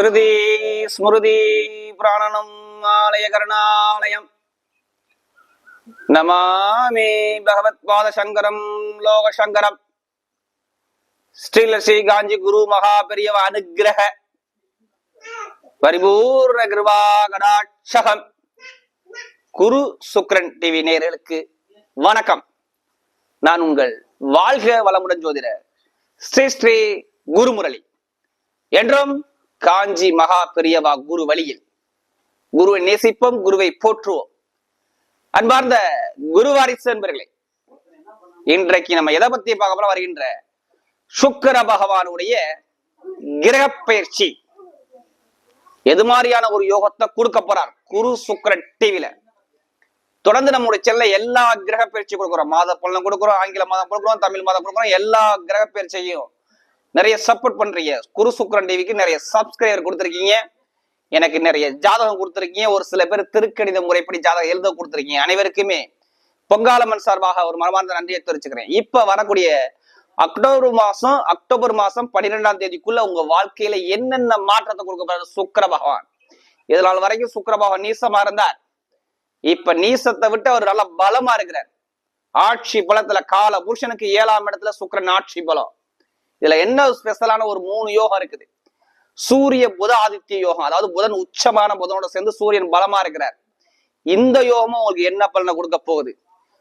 ஸ்ருதி ஸ்மிருதி பிராணனம் ஆலய கருணாலயம். நமாமி பகவத் பாத சங்கரம் லோக சங்கரம் ஸ்ரீலஸ்ரீ காஞ்சி குரு மகா பெரியவ அனுகிரக. பரிபூர்ண கிருபா கடாட்சகம். குரு சுக்ரன் டிவி நேர்களுக்கு வணக்கம். நான் உங்கள் வாழ்க வளமுடன் ஜோதிட ஸ்ரீ ஸ்ரீ குருமுரளி. என்றும் காஞ்சி மகா பெரியவா குரு வழியில். குருவை நேசிப்போம் குருவை போற்றுவோம். அன்பார்ந்த குருவாரிசு என்பர்களே இன்றைக்கு நம்ம எதை பத்தி பார்க்க போறோம்? வருகின்ற சுக்கர பகவானுடைய கிரக பயிற்சி. எது மாதிரியான ஒரு யோகத்தை கொடுக்க போறார்? குரு சுக்கரன் டிவில தொடர்ந்து நம்முடைய செல்ல எல்லா கிரக பயிற்சி கொடுக்குறோம். மாத பலனும் கொடுக்குறோம் ஆங்கில மாதம் கொடுக்குறோம் தமிழ் மாதம் கொடுக்குறோம் எல்லா கிரக பயிற்சியையும் நிறைய சப்போர்ட் பண்றீங்க. குரு சுக்கரன் டிவிக்கு நிறைய சப்ஸ்கிரைபர் கொடுத்துருக்கீங்க. எனக்கு நிறைய ஜாதகம் கொடுத்துருக்கீங்க. ஒரு சில பேர் திருக்கணித முறைப்படி ஜாதகம் எழுத கொடுத்துருக்கீங்க. அனைவருக்குமே பொங்காலம்மன் சார்பாக ஒரு மனமார்ந்த நன்றியை தெரிவிச்சுக்கிறேன். இப்ப வரக்கூடிய அக்டோபர் மாசம் அக்டோபர் மாசம் பன்னிரெண்டாம் தேதிக்குள்ள உங்க வாழ்க்கையில என்னென்ன மாற்றத்தை கொடுக்க போறாரு சுக்கர பகவான். இதனால் வரைக்கும் சுக்கர பகவான் நீசமா இருந்தார். இப்ப நீசத்தை விட்டு அவர் நல்ல பலமா இருக்கிறார். ஆட்சி பலத்துல கால புருஷனுக்கு ஏழாம் இடத்துல சுக்கிரன் ஆட்சி பலம். இதுல என்ன ஸ்பெஷலான ஒரு மூணு யோகம் இருக்குது? சூரிய புத ஆதித்ய யோகம். அதாவது புதன் உச்சமான புதனோட சேர்ந்து சூரியன் பலமா இருக்கிறார். இந்த யோகமும் உங்களுக்கு என்ன பலனை கொடுக்க போகுது?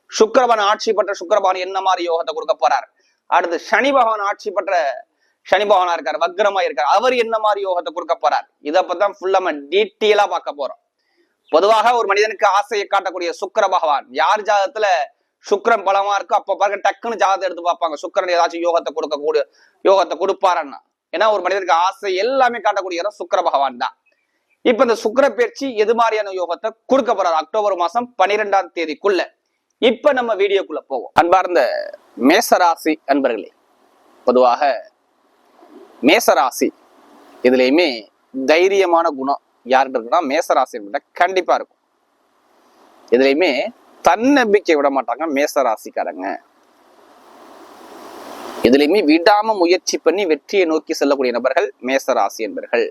சுக்கிரபவன் ஆட்சி பெற்ற சுக்கரபான் என்ன மாதிரி யோகத்தை கொடுக்க போறார்? அடுத்து சனி பகவான் ஆட்சி பெற்ற சனி பகவானா இருக்கார் வக்ரமா இருக்கார். அவர் என்ன மாதிரி யோகத்தை கொடுக்க போறார்? இதை பத்தி ஃபுல்லா நம்ம டீட்டெயிலா பார்க்க போறோம். பொதுவாக ஒரு மனிதனுக்கு ஆசையை காட்டக்கூடிய சுக்கர பகவான் யார் ஜாதத்துல சுக்கரன் பலமா இருக்கு அப்ப பாருங்க டக்குன்னு ஜாதகத்தை எடுத்து பார்ப்பாங்க. சுக்கரன் ஏதாச்சும் யோகத்தை கொடுக்க கூடிய யோகத்தை கொடுப்பாருன்னா. ஏன்னா ஒரு மனிதனுக்கு ஆசை எல்லாமே காட்டக்கூடிய இடம் பகவான் தான். இப்ப இந்த சுக்கிர பயிற்சி எது மாதிரியான யோகத்தை கொடுக்க போறாரு? அக்டோபர் மாசம் பனிரெண்டாம் தேதிக்குள்ள. இப்ப நம்ம வீடியோக்குள்ள போவோம். அன்பார்ந்த மேசராசி அன்பர்களே பொதுவாக மேசராசி இதுலயுமே தைரியமான குணம் யார்கிட்ட இருக்குன்னா மேசராசி கண்டிப்பா இருக்கும். இதுலயுமே தன்னம்பிக்கை விட மாட்டாங்க மேசராசிக்காரங்க இதுலயுமே விடாம முயற்சி பண்ணி வெற்றியை நோக்கி செல்லக்கூடிய நபர்கள் மேசராசி என்பர்கள்.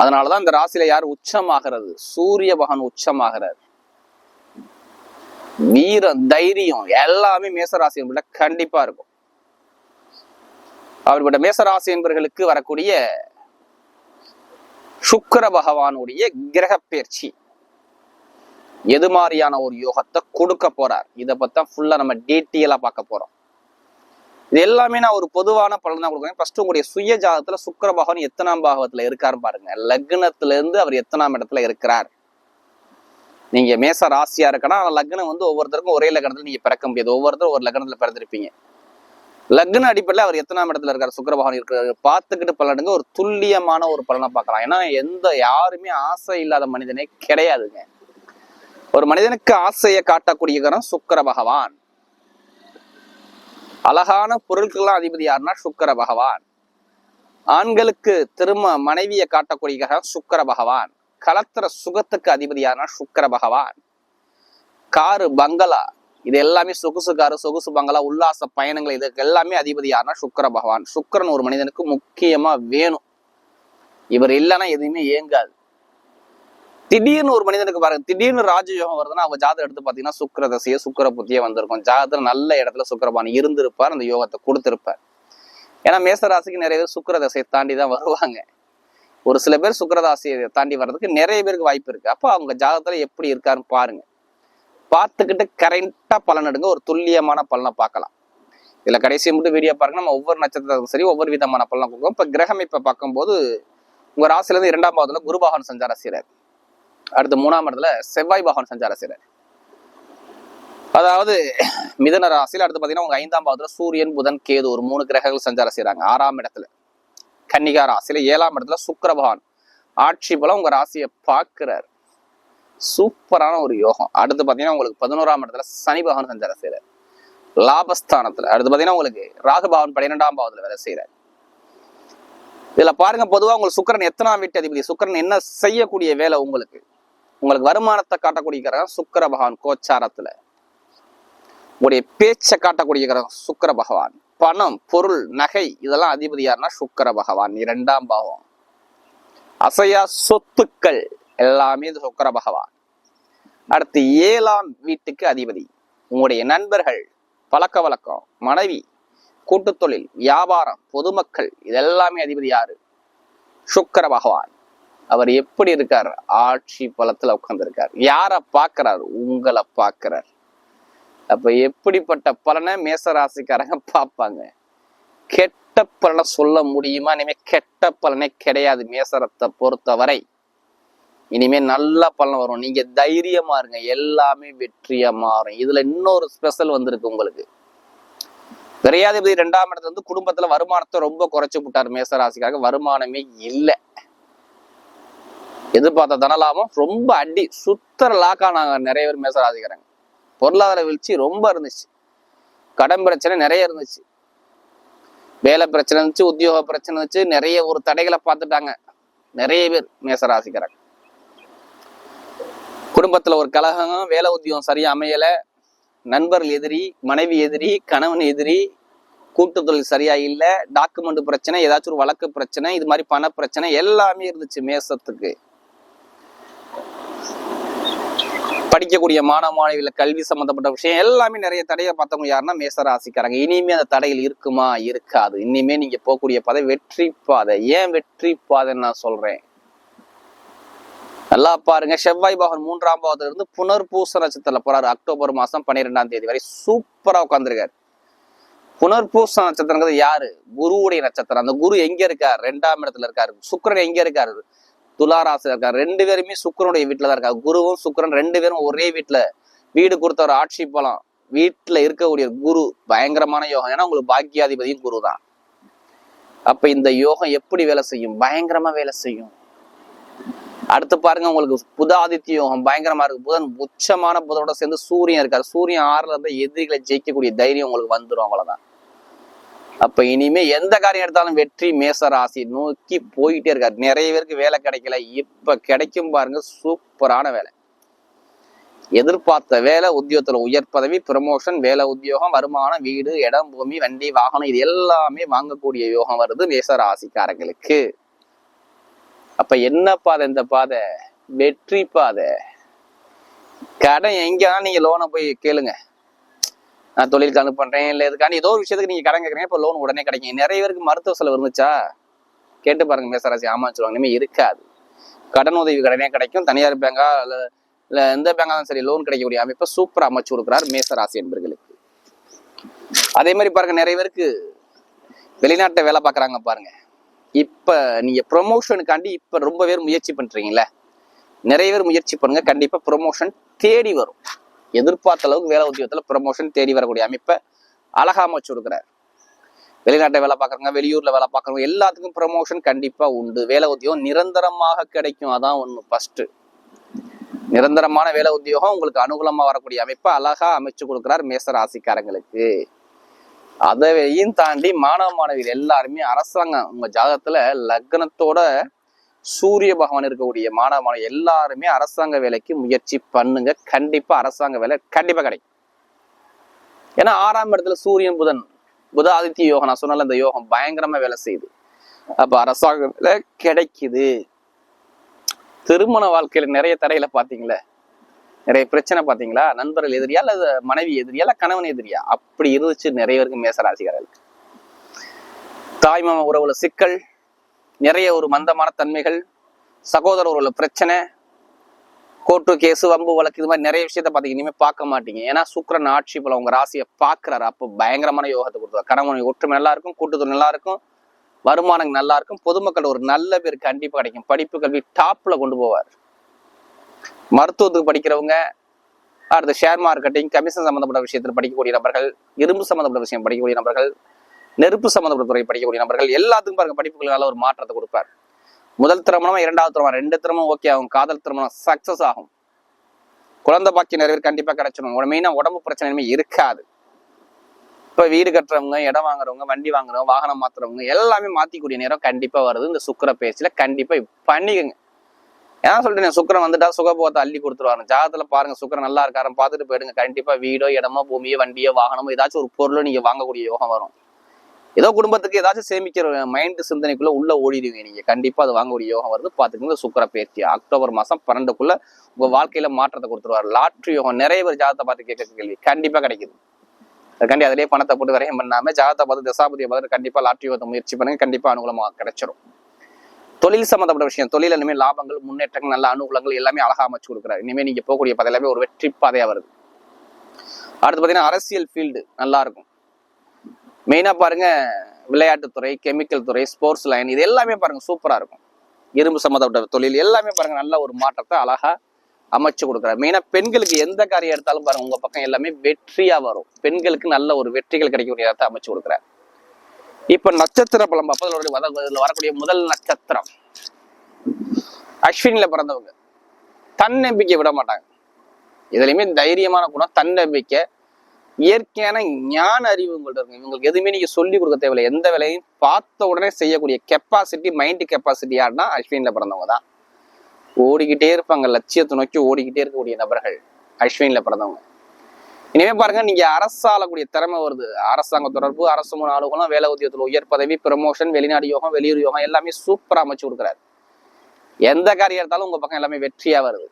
அதனாலதான் இந்த ராசியில யார் உச்சமாகிறது? சூரிய பகவான் உச்சமாகிறார். வீரம் தைரியம் எல்லாமே மேசராசி என்பதை கண்டிப்பா இருக்கும். அப்படிப்பட்ட மேசராசி என்பர்களுக்கு வரக்கூடிய சுக்கர பகவானுடைய கிரக பயிற்சி. எது மாதிரியான ஒரு யோகத்தை கொடுக்க போறார்? இதை பத்தி ஃபுல்லா நம்ம டீட்டெயிலா பார்க்க போறோம். இது எல்லாமே நான் ஒரு பொதுவான பலன் தான் கொடுக்குறேன். ஃபர்ஸ்ட் உங்களுடைய சுய ஜாதகத்துல சுக்கர பகவான் எத்தனாம் பாகத்துல இருக்காரு பாருங்க. லக்னத்துல இருந்து அவர் எத்தனாம் இடத்துல இருக்கிறார். நீங்க மேச ராசியா இருக்கனா லக்னம் வந்து ஒவ்வொருத்தருக்கும் ஒரே லக்னத்துல நீங்க பிறக்க முடியாது. ஒவ்வொருத்தரும் ஒரு லக்னத்துல பிறந்திருப்பீங்க. லக்ன அடிப்படையில் அவர் எத்தனாம் இடத்துல இருக்காரு? சுக்கர பகவான் இருக்கிறாரு. பார்த்துக்கிட்டு பலனுங்க ஒரு துல்லியமான ஒரு பலனை பார்க்கலாம். ஏன்னா எந்த யாருமே ஆசை இல்லாத மனிதனே கிடையாதுங்க. ஒரு மனிதனுக்கு ஆசையை காட்டக்கூடிய கிரகம் சுக்கர பகவான். அழகான பொருட்கள்லாம் அதிபதி யாருன்னா சுக்கர பகவான். ஆண்களுக்கு திரும்ப மனைவியை காட்டக்கூடிய கிரகம் சுக்கர பகவான். கலத்திர சுகத்துக்கு அதிபதி யாருன்னா சுக்கர பகவான். காரு பங்களா இது எல்லாமே சொகுசு காரு சொகுசு பங்களா உல்லாச பயணங்கள் இதுக்கு எல்லாமே அதிபதி யாருன்னா சுக்கர பகவான். சுக்கரன் ஒரு மனிதனுக்கு முக்கியமா வேணும். இவர் இல்லைன்னா எதுவுமே இயங்காது. திடீர்னு ஒரு மனிதனுக்கு பாருங்க திடீர்னு ராஜயோகம் வருதுன்னா அவங்க ஜாதகம் எடுத்து பார்த்தீங்கன்னா சுக்கர தசையே சுக்கர புத்தியே வந்திருக்கும். ஜாதகத்தில் நல்ல இடத்துல சுக்கரபானி இருந்திருப்பார் அந்த யோகத்தை கொடுத்திருப்பார். ஏன்னா மேசராசிக்கு நிறைய பேர் சுக்கர தசையை தாண்டி தான் வருவாங்க. ஒரு சில பேர் சுக்கரதாசியை தாண்டி வர்றதுக்கு நிறைய பேருக்கு வாய்ப்பு இருக்கு. அப்போ அவங்க ஜாதகத்துல எப்படி இருக்காருன்னு பாருங்க. பார்த்துக்கிட்டு கரெக்டாக பலன் எடுங்க. ஒரு துல்லியமான பலனை பார்க்கலாம். இதுல கடைசி மட்டும் வீடியோ பாருங்க. நம்ம ஒவ்வொரு நட்சத்திரத்துக்கும் சரி ஒவ்வொரு விதமான பலனை கொடுக்கும் இப்போ கிரகம் இப்போ பார்க்கும்போது உங்க ராசிலேருந்து இரண்டாம் பாவத்தில் குருபாகன் பகவான் சஞ்சார அடுத்து மூணாம் இடத்துல செவ்வாய் பகவான் சஞ்சார செய்கிறார் அதாவது மிதன ராசியில அடுத்து பாத்தீங்கன்னா உங்க ஐந்தாம் பாவத்துல சூரியன் புதன் கேது ஒரு மூணு கிரகங்கள் சஞ்சாரம் செய்றாங்க. ஆறாம் இடத்துல கன்னிகா ராசியில ஏழாம் இடத்துல சுக்கர பகவான். ஆட்சி பலம் உங்க ராசியை பார்க்கிறார். சூப்பரான ஒரு யோகம். அடுத்து பாத்தீங்கன்னா உங்களுக்கு பதினோராம் இடத்துல சனி பகவான் சஞ்சாரம் செய்கிறார் லாபஸ்தானத்துல அடுத்து பாத்தீங்கன்னா உங்களுக்கு ராகு பகவான் பன்னிரெண்டாம் பாவத்துல வேலை செய்கிறார் இதுல பாருங்க பொதுவா உங்களுக்கு சுக்கரன் எத்தனாம் வீட்டு அதிபதி? சுக்கரன் என்ன செய்யக்கூடிய வேலை உங்களுக்கு? உங்களுக்கு வருமானத்தை காட்டக்கூடிய கிரகம் சுக்கர பகவான் கோச்சாரத்துல. உங்களுடைய பேச்சை காட்டக்கூடிய கிரகம் சுக்கர பகவான். பணம் பொருள் நகை இதெல்லாம் அதிபதி யாருன்னா சுக்கர பகவான். இரண்டாம் பாவம். அசையா சொத்துக்கள் எல்லாமே இது சுக்கர பகவான். அடுத்து ஏழாம் வீட்டுக்கு அதிபதி. உங்களுடைய நண்பர்கள் பழக்க வழக்கம் மனைவி கூட்டுத்தொழில் வியாபாரம் பொதுமக்கள் இதெல்லாமே அதிபதி யாரு? சுக்கர பகவான். அவர் எப்படி இருக்கார்? ஆட்சி பலத்துல உட்கார்ந்திருக்கார். யாரை பார்க்கிறார்? உங்களை பார்க்கிறார். அப்ப எப்படிப்பட்ட பலனை மேசராசிக்காரங்க பார்ப்பாங்க? கெட்ட பலனை சொல்ல முடியுமா? இனிமே கெட்ட பலனே கிடையாது மேசரத்தை பொறுத்தவரை. இனிமே நல்ல பலன் வரும். நீங்க தைரியமா இருங்க. எல்லாமே வெற்றியா மாறும். இதுல இன்னொரு ஸ்பெஷல் வந்திருக்கு உங்களுக்கு. விரையாதிபதி ரெண்டாம் இடத்துல வந்து குடும்பத்துல வருமானத்தை ரொம்ப குறைச்சு விட்டார் மேசராசிக்காக வருமானமே இல்லை. எதிர்பார்த்த தனலாபம் ரொம்ப அடி சுத்தர லாக்கானாங்க நிறைய பேர் மேசராசிக்கிறாங்க பொருளாதார வீழ்ச்சி ரொம்ப இருந்துச்சு. கடன் பிரச்சனை நிறைய இருந்துச்சு. வேலை பிரச்சனை இருந்துச்சு உத்தியோக பிரச்சனை இருந்துச்சு நிறைய ஒரு தடைகளை பார்த்துட்டாங்க. நிறைய பேர் மேசராசிக்கிறாங்க குடும்பத்துல ஒரு கலகம் வேலை உத்தியோகம் சரியா அமையல. நண்பர்கள் எதிரி மனைவி எதிரி கணவன் எதிரி கூட்டுத்தொழில் சரியா இல்லை. டாக்குமெண்ட் பிரச்சனை ஏதாச்சும் ஒரு வழக்கு பிரச்சனை இது மாதிரி பண பிரச்சனை எல்லாமே இருந்துச்சு மேசத்துக்கு. படிக்கக்கூடிய மாணவ மாணவிகள கல்வி சம்பந்தப்பட்ட விஷயம் எல்லாமே நிறைய தடையை பார்த்தவங்க யாருன்னா மேசராசிக்காரங்க. இனிமே அந்த தடைகள் இருக்குமா? இருக்காது. இனிமே நீங்க போகக்கூடிய பாதை வெற்றி பாதை. ஏன் வெற்றி பாதைன்னு நான் சொல்றேன். நல்லா பாருங்க. செவ்வாய் பகவான் மூன்றாம் பாவத்துல இருந்து புனர்பூச நட்சத்திரத்துல போறாரு. அக்டோபர் மாசம் பன்னிரெண்டாம் தேதி வரை சூப்பரா உட்காந்துருக்காரு புனர்பூச நட்சத்திரங்கிறது யாரு? குருவுடைய நட்சத்திரம். அந்த குரு எங்க இருக்கார்? ரெண்டாம் இடத்துல இருக்காரு. சுக்கரன் எங்க இருக்காரு? துளாராசில இருக்காரு. ரெண்டு பேருமே சுக்கிரனுடைய வீட்டில் தான் இருக்காரு குருவும் சுக்கிரன் ரெண்டு பேரும் ஒரே வீட்டுல. வீடு கொடுத்த ஒரு ஆட்சி பலம். வீட்டுல இருக்கக்கூடிய குரு பயங்கரமான யோகம். ஏன்னா உங்களுக்கு பாக்கியாதிபதியும் குரு தான். அப்ப இந்த யோகம் எப்படி வேலை செய்யும்? பயங்கரமா வேலை செய்யும். அடுத்து பாருங்க உங்களுக்கு புத ஆதித்ய யோகம் பயங்கரமா இருக்கு. புதன் உச்சமான புதனோட சேர்ந்து சூரியன் இருக்காரு. சூரியன் ஆறுல இருந்து எதிரிகளை ஜெயிக்கக்கூடிய தைரியம் உங்களுக்கு வந்துடும் அவ்வளவுதான். அப்ப இனிமே எந்த காரியம் எடுத்தாலும் வெற்றி மேச ராசி நோக்கி போயிட்டே இருக்காரு. நிறைய பேருக்கு வேலை கிடைக்கல. இப்ப கிடைக்கும் பாருங்க சூப்பரான வேலை. எதிர்பார்த்த வேலை உத்தியோகத்துல உயர் பதவி ப்ரமோஷன் வேலை உத்தியோகம் வருமானம் வீடு இடம் பூமி வண்டி வாகனம் இது எல்லாமே வாங்கக்கூடிய யோகம் வருது மேச ராசிக்காரங்களுக்கு. அப்ப என்ன பாதை இந்த பாதை? வெற்றி பாதை. கடன் எங்கேனா நீங்க லோனை போய் கேளுங்க. நான் தொழிலுக்கு அனுப்புறேன் இல்லை இதுக்காண்டி ஏதோ ஒரு விஷயத்துக்கு நீங்க கடன் கேட்குறீங்க இப்போ லோன் உடனே கிடைக்கும். நிறைய பேருக்கு மருத்துவ செலவு இருந்துச்சா? கேட்டு பாருங்க மேசராசி ஆமான்னு சொல்லுவாங்க இனிமேல் இருக்காது. கடன் உதவி கடனே கிடைக்கும். தனியார் பேங்கா இல்லை இல்லை எந்த பேங்காலும் சரி லோன் கிடைக்கக்கூடிய அமைப்பை சூப்பராக அமைச்சு கொடுக்குறார் மேசராசி என்பர்களுக்கு. அதே மாதிரி பாருங்க நிறைய பேருக்கு வெளிநாட்டை வேலை பார்க்குறாங்க பாருங்க. இப்ப நீங்க ப்ரொமோஷனுக்காண்டி இப்ப ரொம்ப பேர் முயற்சி பண்ணுறீங்களே நிறைய பேர் முயற்சி பண்ணுங்க. கண்டிப்பா ப்ரொமோஷன் தேடி வரும். எதிர்பார்த்த அளவுக்கு வேலை உத்தியோகத்துல ப்ரமோஷன் தேடி வரக்கூடிய அமைப்பை அழகா அமைச்சு கொடுக்குறாரு வெளிநாட்டை வேலை பார்க்குறவங்க வெளியூர்ல வேலை பார்க்குறவங்க எல்லாத்துக்கும் ப்ரமோஷன் கண்டிப்பா உண்டு. வேலை உத்தியோகம் நிரந்தரமாக கிடைக்கும். அதான் ஒண்ணு ஃபஸ்ட்டு நிரந்தரமான வேலை உத்தியோகம் உங்களுக்கு அனுகூலமாக வரக்கூடிய அமைப்பை அழகா அமைச்சு கொடுக்குறார் மேச ராசிக்காரங்களுக்கு. அதையும் தாண்டி மாணவ மாணவிகள் எல்லாருமே அரசாங்கம் உங்கள் ஜாதகத்தில் லக்னத்தோட சூரிய பகவான் இருக்கக்கூடிய மாணவ மாணவ எல்லாருமே அரசாங்க வேலைக்கு முயற்சி பண்ணுங்க. கண்டிப்பா அரசாங்க வேலை கண்டிப்பா கிடைக்கும். ஏன்னா ஆறாம் இடத்துல சூரியன் புதன் புத ஆதித்ய யோகம் நான் சொன்னால இந்த யோகம் பயங்கரமா வேலை செய்யுது. அப்ப அரசாங்க வேலை கிடைக்குது. திருமண வாழ்க்கையில நிறைய தடையில பாத்தீங்களே நிறைய பிரச்சனை பாத்தீங்களா நண்பர்கள் எதிரியா அல்லது மனைவி எதிரியா இல்ல கணவன் எதிரியா? அப்படி இருந்துச்சு நிறைய பேருக்கு மேசராசிகாரர்களுக்கு தாய்மாம உறவுல சிக்கல் நிறைய ஒரு மந்தமான தன்மைகள் சகோதர உறவுல பிரச்சனை கோர்ட்டு கேஸ் வம்பு வழக்கு இது மாதிரி நிறைய விஷயத்த பார்த்தீங்க இனிமே பார்க்க மாட்டீங்க. ஏன்னா சுக்கிரன் ஆட்சி போல உங்க ராசியை பார்க்குறாரு. அப்போ பயங்கரமான யோகத்தை கொடுத்தாரு கணவன் ஒற்றுமை நல்லா இருக்கும் கூட்டுத்துறை நல்லா இருக்கும் வருமானம் நல்லா இருக்கும் பொதுமக்கள் ஒரு நல்ல பேர் கண்டிப்பா கிடைக்கும். படிப்பு கல்வி டாப்ல கொண்டு போவார். மருத்துவத்துக்கு படிக்கிறவங்க அடுத்து ஷேர் மார்க்கெட்டிங் கமிஷன் சம்மந்தப்பட்ட விஷயத்தில் படிக்கக்கூடிய நபர்கள் இரும்பு சம்பந்தப்பட்ட விஷயம் படிக்கக்கூடிய நபர்கள் நெருப்பு சம்மந்தப்பட்ட துறை படிக்கக்கூடிய நபர்கள் எல்லாத்துக்கும் பாருங்க படிப்புகள் நல்ல ஒரு மாற்றத்தை கொடுப்பார். முதல் திருமணம் இரண்டாவது திருமணம் ரெண்டு திருமணம் ஓகே ஆகும். காதல் திருமணம் சக்சஸ் ஆகும். குழந்தை பாக்கி நிறைய கண்டிப்பாக கண்டிப்பா கிடைச்சிடும். மெயினா உடம்பு பிரச்சனை இருக்காது. இப்போ வீடு கட்டுறவங்க இடம் வாங்குறவங்க வண்டி வாங்குறவங்க வாகனம் மாத்துறவங்க எல்லாமே மாத்திக்கூடிய நேரம் கண்டிப்பா வருது. இந்த சுக்கர பேச்சில் கண்டிப்பா பண்ணிக்கங்க. ஏன்னா சொல்லிட்டு சுக்கரன் வந்துட்டா சுகபோகத்தை அள்ளி கொடுத்துருவாரு. ஜாதகத்துல பாருங்க சுக்கரன் நல்லா இருக்காரன் பார்த்துட்டு போயிடுங்க. கண்டிப்பா வீடோ இடமோ பூமியோ வண்டியோ வாகனமோ ஏதாச்சும் ஒரு பொருளோ நீங்க வாங்கக்கூடிய யோகம் வரும். ஏதோ குடும்பத்துக்கு ஏதாச்சும் சேமிக்கிற மைண்டு சிந்தனைக்குள்ள உள்ள ஓடிடுவீங்க நீங்க. கண்டிப்பா அது வாங்கக்கூடிய யோகம் வருது. பாத்துக்கோங்க சுக்கர பேர்த்தி அக்டோபர் மாசம் பன்னெண்டுக்குள்ள உங்க வாழ்க்கையில மாற்றத்தை கொடுத்துருவார். லாட்ரி யோகம். நிறைய பேர் ஜாதகத்தை பார்த்து கேட்க கேள்வி. கண்டிப்பா கிடைக்குது. அதுக்காண்டி அதிலேயே பணத்தை போட்டு வரையும் பண்ணாம ஜாதகத்தை பார்த்து தசாபதியை பார்த்து கண்டிப்பா லாட்ரி யோகத்தை முயற்சி பண்ணுங்க. கண்டிப்பா அனுகூலமா கிடைச்சிரும். தொழில் சம்மந்தப்பட்ட விஷயம். தொழில் இனிமேல் லாபங்கள் முன்னேற்றங்கள் நல்ல அனுகூலங்கள் எல்லாமே அழகா அமைச்சு கொடுக்குறாரு. இனிமேல் நீங்க போகக்கூடிய பாதை எல்லாமே ஒரு வெற்றி பாதையா வருது. அடுத்து பாத்தீங்கன்னா அரசியல் ஃபீல்டு நல்லா இருக்கும். மெயினாக பாருங்க விளையாட்டுத்துறை கெமிக்கல் துறை ஸ்போர்ட்ஸ் லைன் இது எல்லாமே பாருங்க சூப்பராக இருக்கும். இரும்பு சம்மந்தப்பட்ட தொழில் எல்லாமே பாருங்க நல்ல ஒரு மாற்றத்தை அழகாக அமைச்சு கொடுக்குறாரு. மெயினாக பெண்களுக்கு எந்த காரியம் எடுத்தாலும் பாருங்க உங்கள் பக்கம் எல்லாமே வெற்றியாக வரும். பெண்களுக்கு நல்ல ஒரு வெற்றிகள் கிடைக்கக்கூடிய இடத்தை அமைச்சு கொடுக்குறாரு. இப்போ நட்சத்திர பலம் பார்ப்பது வரக்கூடிய முதல் நட்சத்திரம். அஸ்வினில் பிறந்தவங்க. தன்னம்பிக்கை விட மாட்டாங்க. இதுலையுமே தைரியமான குணம் தன்னம்பிக்கை இயற்கையான ஞான அறிவு உங்கள்ட்ட இருக்கு இவங்களுக்கு எதுவுமே நீங்க சொல்லி கொடுக்க தேவையில்லை. எந்த வேலையும் பார்த்த உடனே செய்யக்கூடிய கெப்பாசிட்டி மைண்ட் கெப்பாசிட்டி யாருன்னா அஸ்வின்ல பிறந்தவங்க தான். ஓடிக்கிட்டே இருப்பாங்க. லட்சியத்தை நோக்கி ஓடிக்கிட்டே இருக்கக்கூடிய நபர்கள் அஸ்வின்ல பிறந்தவங்க. இனிமே பாருங்க நீங்க அரசாளக்கூடிய திறமை வருது. அரசாங்க தொடர்பு அரசு மூணு அலுவலம் வேலை உத்தியத்தில் உயர் பதவி ப்ரமோஷன் வெளிநாடு யோகம் வெளியூர் யோகம் எல்லாமே சூப்பரா அமைச்சு கொடுக்குறாரு. எந்த காரியம் எடுத்தாலும் உங்க பக்கம் எல்லாமே வெற்றியா வருது.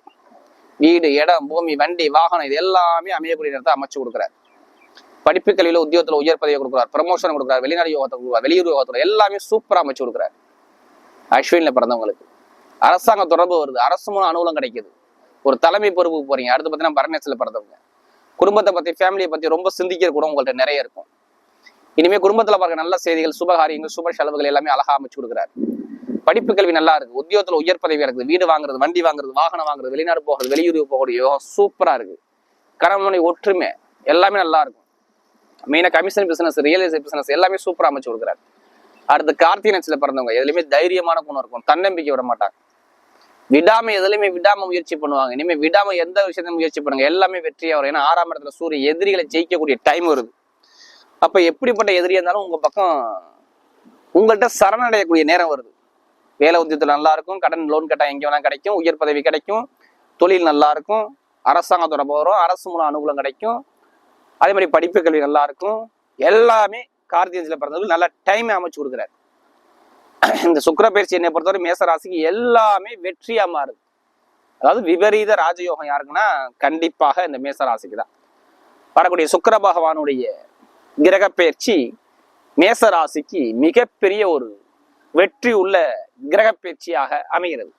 வீடு இடம் பூமி வண்டி வாகனம் இது எல்லாமே அமையக்கூடிய இடத்தை அமைச்சு கொடுக்குறாரு. படிப்பு கல்வியில உத்தியோகத்துல உயர் பதவியை கொடுக்குறாரு ப்ரமோஷன் கொடுக்குறாரு வெளிநாடு யோகத்தை கொடுக்குறாரு வெளியூர் யோகத்துல எல்லாமே சூப்பரா அமைச்சு கொடுக்குறாரு. அஸ்வின்ல பிறந்தவங்களுக்கு. அரசாங்க தொடர்பு வருது. அரசு மூலம் அனுகூலம் கிடைக்குது. ஒரு தலைமை பொறுப்புக்கு போறீங்க. அடுத்து பார்த்தீங்கன்னா பரணேசில பிறந்தவங்க. குடும்பத்தை பத்தி ஃபேமிலியை பத்தி ரொம்ப சிந்திக்கிற கூட உங்கள்ட்ட நிறைய இருக்கும். இனிமே குடும்பத்துல பார்க்க நல்ல செய்திகள் சுபகாரியங்கள் சுப செலவுகள் எல்லாமே அழகா அமைச்சு கொடுக்குறாரு. படிப்பு கல்வி நல்லா இருக்கு. உத்தியோகத்துல உயர் பதவி இருக்குது. வீடு வாங்குறது வண்டி வாங்குறது வாகனம் வாங்குறது வெளிநாடு போகிறது வெளியூர் போகக்கூடிய யோகம் சூப்பரா இருக்கு. கணவனை ஒற்றுமை எல்லாமே நல்லா இருக்கும். மெயினா commission business real estate business எல்லாமே சூப்பராக அமைச்சு கொடுக்குறாரு. அடுத்து கார்த்திகை நட்சத்திர பிறந்தவங்க எதுலையுமே தைரியமான குணம் இருக்கும். தன்னம்பிக்கை விட மாட்டாங்க. விடாம எதுலையுமே விடாம முயற்சி பண்ணுவாங்க. இனிமே விடாம எந்த விஷயத்தையும் முயற்சி பண்ணுங்க. எல்லாமே வெற்றியா வரும் ஏன்னா ஆறாம் இடத்துல சூரிய எதிரிகளை ஜெயிக்கக்கூடிய டைம் வருது. அப்ப எப்படிப்பட்ட எதிரி இருந்தாலும் உங்க பக்கம் உங்கள்கிட்ட சரணடையக்கூடிய நேரம் வருது. வேலை உத்தியத்தில் நல்லா இருக்கும். கடன் லோன் கட்டா எங்கே வேணாலும் கிடைக்கும். உயர் பதவி கிடைக்கும். தொழில் நல்லா இருக்கும். அரசாங்கத்தோட போகிறோம் அரசு மூலம் அனுகூலம் கிடைக்கும். அதே மாதிரி படிப்பு கல்வி நல்லா இருக்கும் எல்லாமே கார்த்திகேயன்ல பிறந்தவர்கள் நல்ல டைம் அமைச்சு கொடுக்குறாரு. இந்த சுக்கர பயிற்சி என்னை பொறுத்தவரை மேசராசிக்கு எல்லாமே வெற்றியா மாறுது. அதாவது விபரீத ராஜயோகம் யாருக்குன்னா கண்டிப்பாக இந்த மேசராசிக்கு தான். வரக்கூடிய சுக்கிர பகவானுடைய கிரக பயிற்சி மேசராசிக்கு மிகப்பெரிய ஒரு வெற்றி உள்ள கிரக பயிற்சியாக அமைகிறது.